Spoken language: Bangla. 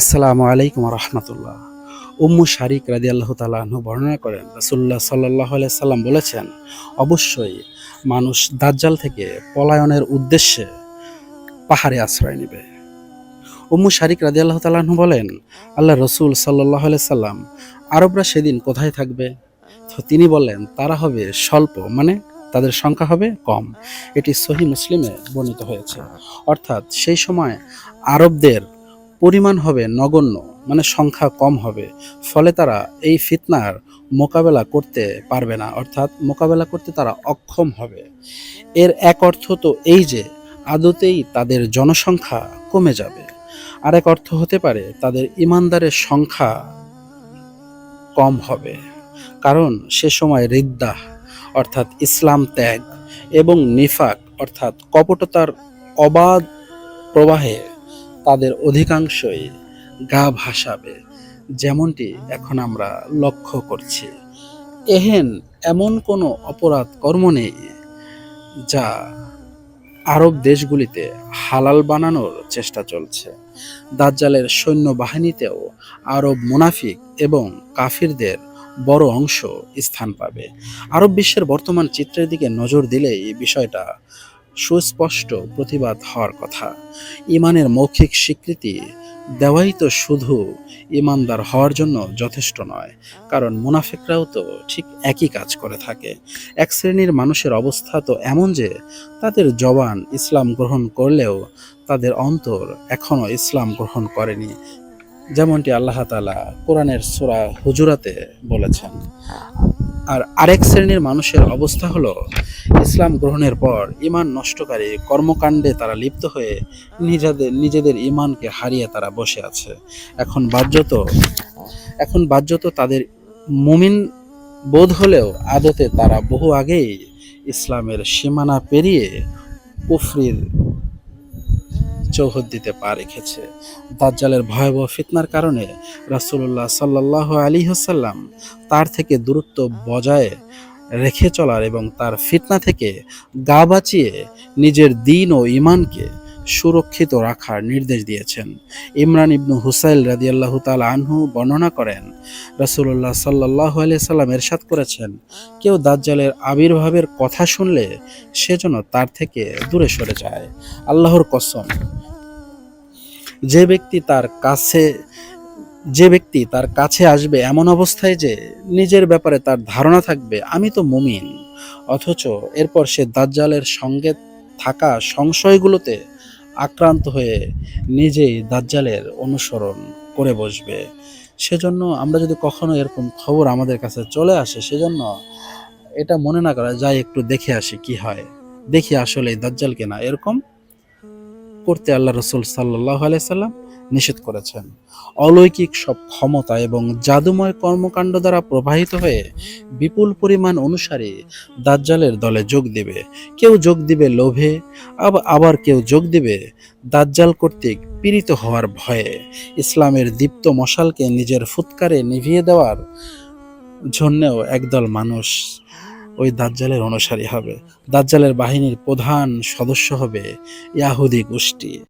আসসালামু আলাইকুম রহমতুল্লাহ। উম্মু শারিক রাজি আল্লাহ তালাহ বর্ণনা করেন রাসুল্লাহ সাল্লাহ সাল্লাম বলেছেন, অবশ্যই মানুষ দাজ্জাল থেকে পলায়নের উদ্দেশ্যে পাহাড়ে আশ্রয় নেবে। উম্মু শারিক রাজি আল্লাহ তালাহ বলেন, আল্লাহ রসুল সাল্লাহ সাল্লাম আরবরা সেদিন কোথায় থাকবে? তো তিনি বলেন, তারা হবে স্বল্প মানে তাদের সংখ্যা হবে কম। এটি সহি মুসলিমে বর্ণিত হয়েছে। অর্থাৎ সেই সময় আরবদের পরিমাণ হবে নগণ্য মানে সংখ্যা কম হবে। ফলে তারা এই ফিতনার মোকাবেলা করতে পারবে না, অর্থাৎ মোকাবেলা করতে তারা অক্ষম হবে। এর এক অর্থ তো এই যে, আদতেই তাদের জনসংখ্যা কমে যাবে। আরেক অর্থ হতে পারে, তাদের ইমানদারের সংখ্যা কম হবে। কারণ সে সময় রিদ্দাহ অর্থাৎ ইসলাম ত্যাগ এবং নিফাক, অর্থাৎ কপটতার অবাধ প্রবাহে তাদের অধিকাংশই গা ভাসাবে, যেমনটি এখন আমরা লক্ষ্য করছি। এহেন এমন কোনো অপরাধ কর্ম নেই যা আরব দেশগুলিতে হালাল বানানোর চেষ্টা চলছে। দাজ্জালের সৈন্য বাহিনীতেও আরব মুনাফিক এবং কাফিরদের বড় অংশ স্থান পাবে। আরব বিশ্বের বর্তমান চিত্রের দিকে নজর দিলেই বিষয়টা সুস্পষ্ট প্রতিবাদ হওয়ার কথা। ইমানের মৌখিক স্বীকৃতি দেওয়াই তো শুধু ইমানদার হওয়ার জন্য যথেষ্ট নয়, কারণ মুনাফিকরাও তো ঠিক একই কাজ করে থাকে। এক শ্রেণির মানুষের অবস্থা তো এমন যে তাদের জবান ইসলাম গ্রহণ করলেও তাদের অন্তর এখনও ইসলাম গ্রহণ করেনি, যেমনটি আল্লাহ তালা কোরআনের সুরা হুজুরাতে বলেছেন। আর আরেক শ্রেণির মানুষের অবস্থা হলো, ইসলাম গ্রহণের পর ইমান নষ্টকারী কর্মকাণ্ডে তারা লিপ্ত হয়ে নিজেদের নিজেদের ইমানকে হারিয়ে তারা বসে আছে। এখন বাহ্যত এখন বাহ্যত তাদের মুমিন বোধ হলেও আদতে তারা বহু আগেই ইসলামের সীমানা পেরিয়ে কুফরির চৌহদ দিতে পা রেখেছে। দাজ্জালের ভয়াবহ ফিতনার কারণে রাসূলুল্লাহ সাল্লাহ আলী হাসাল্লাম তার থেকে দূরত্ব বজায় রেখে চলার এবং তার ফিতনা থেকে গা বাঁচিয়ে নিজের দিন ও ইমানকে সুরক্ষিত রাখার নির্দেশ দিয়েছেন। ইমরান ইবনু হুসাইল রাদিয়াল্লাহু তাআলা আনহু বর্ণনা করেন, রাসূলুল্লাহ সাল্লাল্লাহু আলাইহি সাল্লাম এরশাদ করেছেন, কেউ দাজ্জালের আবির্ভাবের কথা শুনলে সে যেন তার থেকে দূরে সরে যায়। আল্লাহর কসম, যে ব্যক্তি তার কাছে, যে ব্যক্তি তার কাছে আসবে এমন অবস্থায় যে নিজের ব্যাপারে তার ধারণা থাকবে, আমি তো মুমিন। অথচ এরপর সে দাজ্জালের সঙ্গে থাকা সংশয়গুলোতে আক্রান্ত হয়ে নিজেই দাজ্জালের অনুসরণ করে বসবে। সেজন্য আমরা যদি কখনো এরকম খবর আমাদের কাছে চলে আসে, সেজন্য এটা মনে না করা যায় একটু দেখে আসি কি হয়। দেখি আসলে দাজ্জাল কেনা, এরকম করতে আল্লাহ রসুল সাল্লাহ আলাইসাল্লাম নিষেধ করেছেন। অলৌকিক সব ক্ষমতা এবং জাদুময় কর্মকাণ্ড দ্বারা প্রবাহিত হয়ে বিপুল পরিমাণ অনুসারী দাজ্জালের দলে যোগ দিবে। কেউ যোগ দিবে লোভে, আব- আবার কেউ যোগ দিবে দাজ্জাল কর্তৃক পীড়িত হওয়ার ভয়ে। ইসলামের দীপ্ত মশালকে নিজের ফুৎকারে নিভিয়ে দেওয়ার জন্যেও একদল মানুষ ওই দাজ্জালের অনুসারী হবে। দাজ্জালের বাহিনীর প্রধান সদস্য হবে ইয়াহুদি গোষ্ঠী।